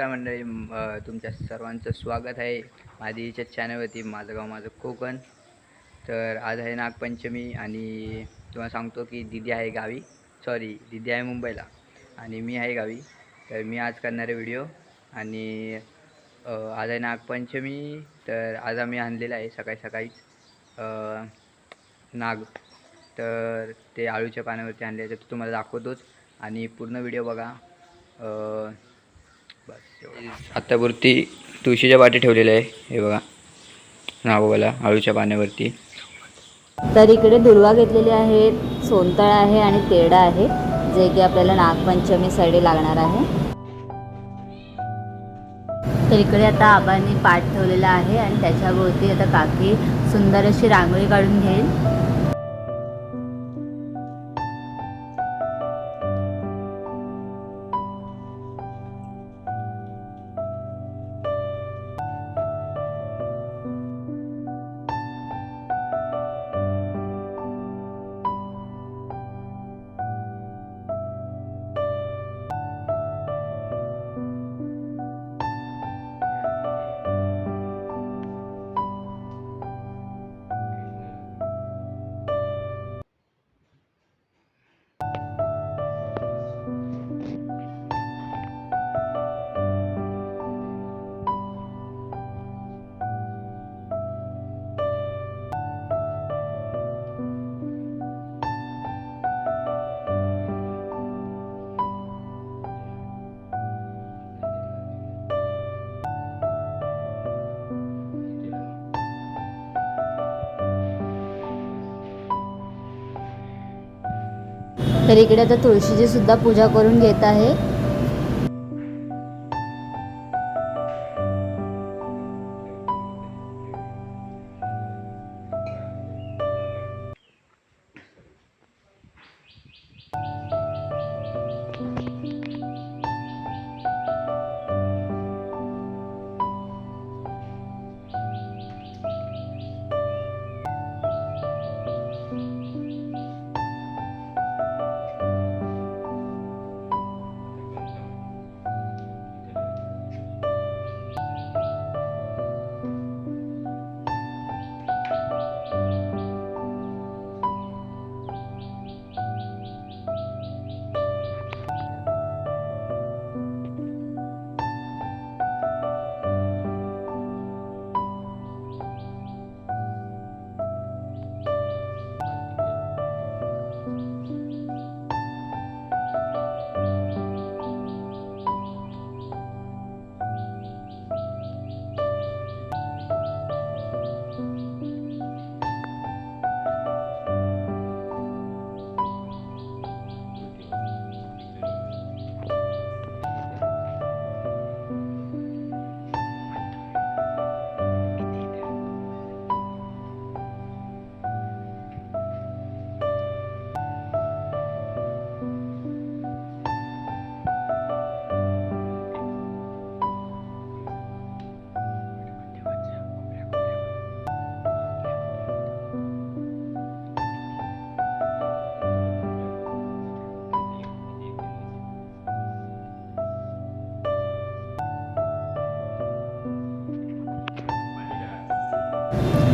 नमस्कार मंडळी तुमच्या सर्वांचं स्वागत आहे माझीच्या चॅनलवरती माझं गाव माझं कोकण. तर आज आहे नागपंचमी आणि तुम्हाला सांगतो की दिदी आहे गावी. सॉरी दिदी आहे मुंबईला आणि मी आहे गावी. तर मी आज करणारे व्हिडिओ आणि आज आहे नागपंचमी. तर आज आम्ही आणलेलं आहे सकाळी सकाळीच नाग. तर ते आळूच्या पाण्यावरती आणले तर तुम्हाला दाखवतोच. आणि पूर्ण व्हिडिओ बघा आत्तापुरती तुळशीच्या वाटी ठेवलेल्या आहे. हे बघा. नागोबाला आळूच्या पाण्यावरती. तर इकडे दुर्वा घेतलेले आहेत सोनतळ आहे आणि तेरडा आहे जे की आपल्याला नागपंचमीसाठी लागणार आहे. तर इकडे आता आबांनी पाठ ठेवलेला आहे आणि त्याच्याभोवती आता काकी सुंदर अशी रांगोळी काढून घेईल. तर इकडे आता तुळशीची सुद्धा पूजा करून घेत आहे.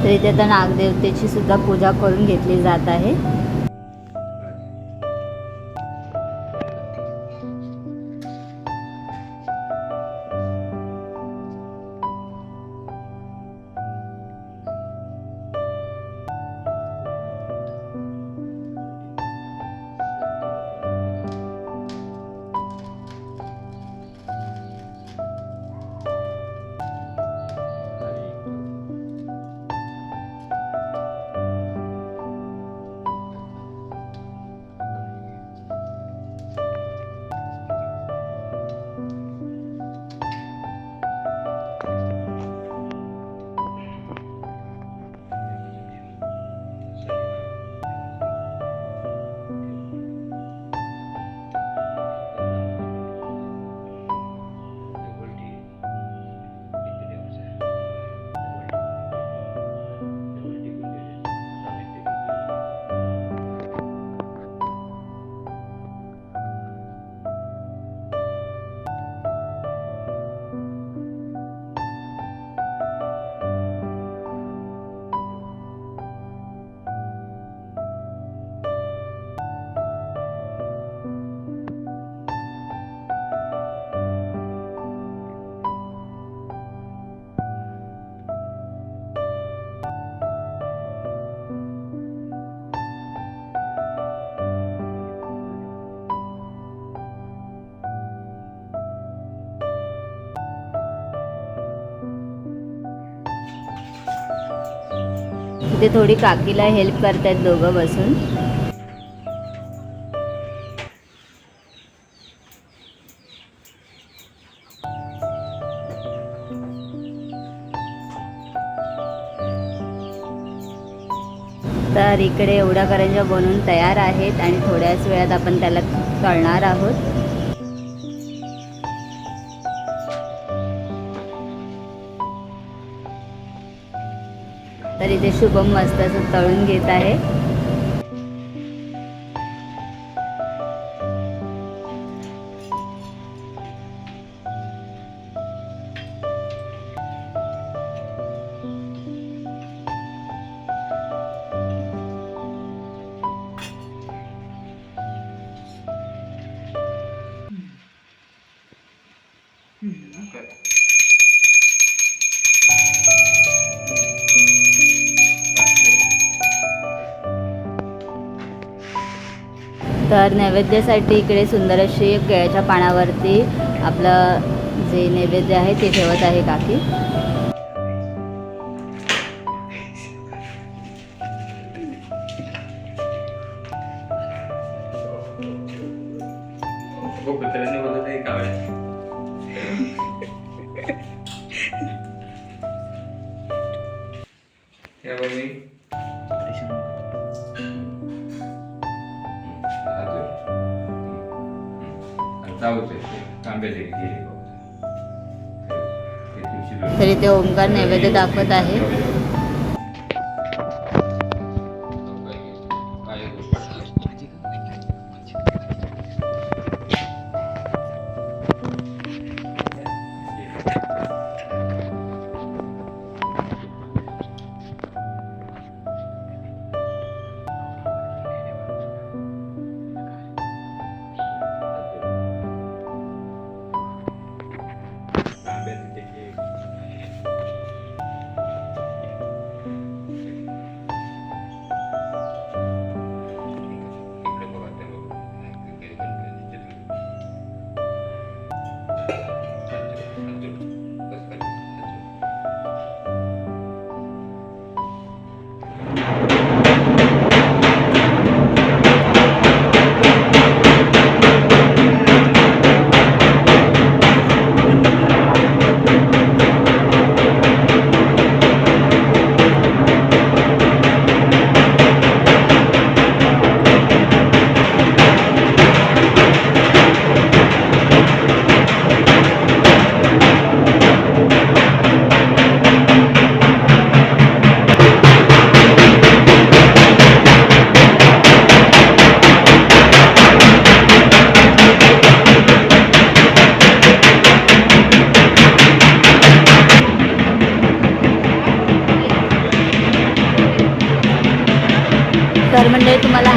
तर इथे आता नागदेवतेची सुद्धा पूजा करून घेतली जात आहे. इथे थोडी काकीला हेल्प करतायत दोघं बसून. तर इकडे एवढ्या करंजा बनवून तयार आहेत आणि थोड्याच वेळात आपण त्याला तळणार आहोत. तर इथे शुभम मस्त असं तळून घेत आहे. तर नैवेद्यासाठी इकडे सुंदर अशी केळ्याच्या पानावरती आपलं जे नैवेद्य आहे ते ठेवत आहे काकी. हो तरी ते ओंकार नैवेद्य दाखवत आहे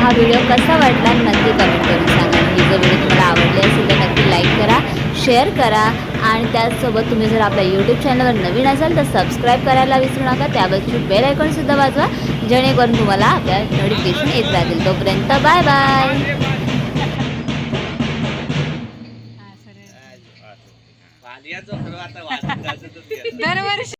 हा व्हिडिओ कसा वाटला नक्की कमेंट करून सांगा. ही जर व्हिडिओ तुम्हाला आवडले असेल तर नक्की लाईक करा शेअर करा. आणि त्याचसोबत तुम्ही जर आपल्या यूट्यूब चॅनलवर नवीन असाल तर सबस्क्राईब करायला विसरू नका. त्यावरची बेल आयकॉनसुद्धा वाजवा जेणेकरून तुम्हाला आपल्या नोटिफिकेशन येत राहतील. तोपर्यंत बाय बाय दरवर्षी.